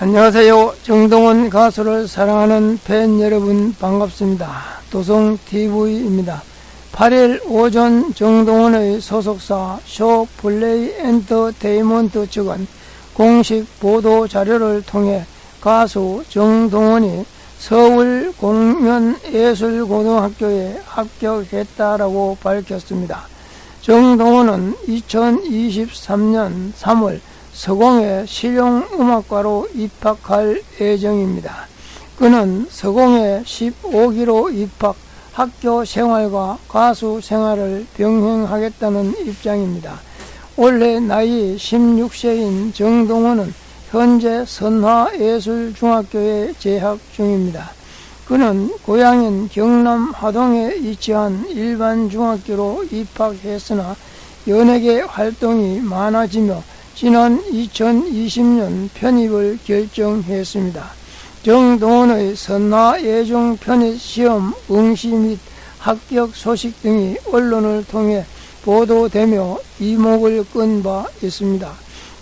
안녕하세요. 정동원 가수를 사랑하는 팬 여러분 반갑습니다. 도성TV입니다. 8일 오전 정동원의 소속사 쇼 플레이 엔터테인먼트 측은 공식 보도 자료를 통해 가수 정동원이 서울 공연예술고등학교에 합격했다라고 밝혔습니다. 정동원은 2023년 3월 서공의 실용음악과로 입학할 예정입니다. 그는 서공에 15기로 입학, 학교 생활과 가수 생활을 병행하겠다는 입장입니다. 올해 나이 16세인 정동원은 현재 선화예술중학교에 재학 중입니다. 그는 고향인 경남 하동에 위치한 일반 중학교로 입학했으나 연예계 활동이 많아지며 지난 2020년 편입을 결정했습니다. 정동원의 선화예중 편입 시험 응시 및 합격 소식 등이 언론을 통해 보도되며 이목을 끈 바 있습니다.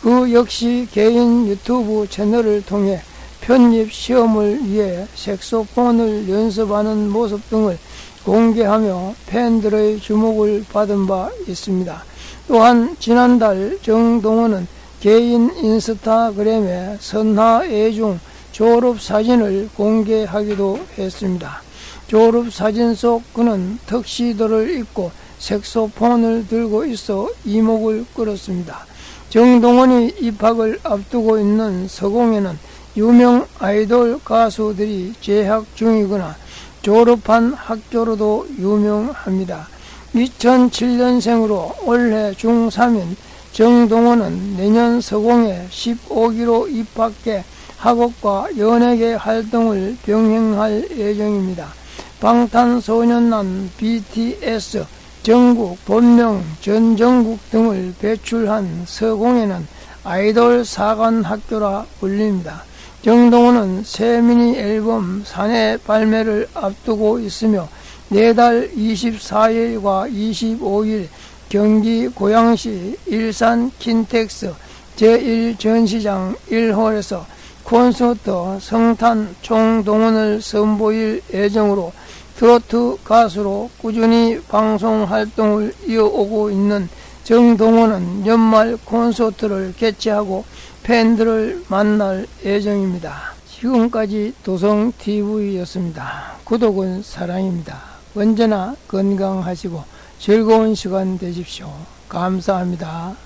그 역시 개인 유튜브 채널을 통해 편입 시험을 위해 색소폰을 연습하는 모습 등을 공개하며 팬들의 주목을 받은 바 있습니다. 또한 지난달 정동원은 개인 인스타그램에 선하예중 졸업사진을 공개하기도 했습니다. 졸업사진 속 그는 턱시도를 입고 색소폰을 들고 있어 이목을 끌었습니다. 정동원이 입학을 앞두고 있는 서공에는 유명 아이돌 가수들이 재학 중이거나 졸업한 학교로도 유명합니다. 2007년생으로 올해 중3인 정동원은 내년 서공에 15기로 입학해 학업과 연예계 활동을 병행할 예정입니다. 방탄소년단 BTS 전국, 본명, 전전국 등을 배출한 서공에는 아이돌 사관 학교라 불립니다. 정동원은 새 미니 앨범 사내 발매를 앞두고 있으며 내달 24일과 25일 경기 고양시 일산 킨텍스 제1전시장 1홀에서 콘서트 성탄 총동원을 선보일 예정으로 트로트 가수로 꾸준히 방송 활동을 이어오고 있는 정동원은 연말 콘서트를 개최하고 팬들을 만날 예정입니다. 지금까지 도성TV였습니다. 구독은 사랑입니다. 언제나 건강하시고 즐거운 시간 되십시오. 감사합니다.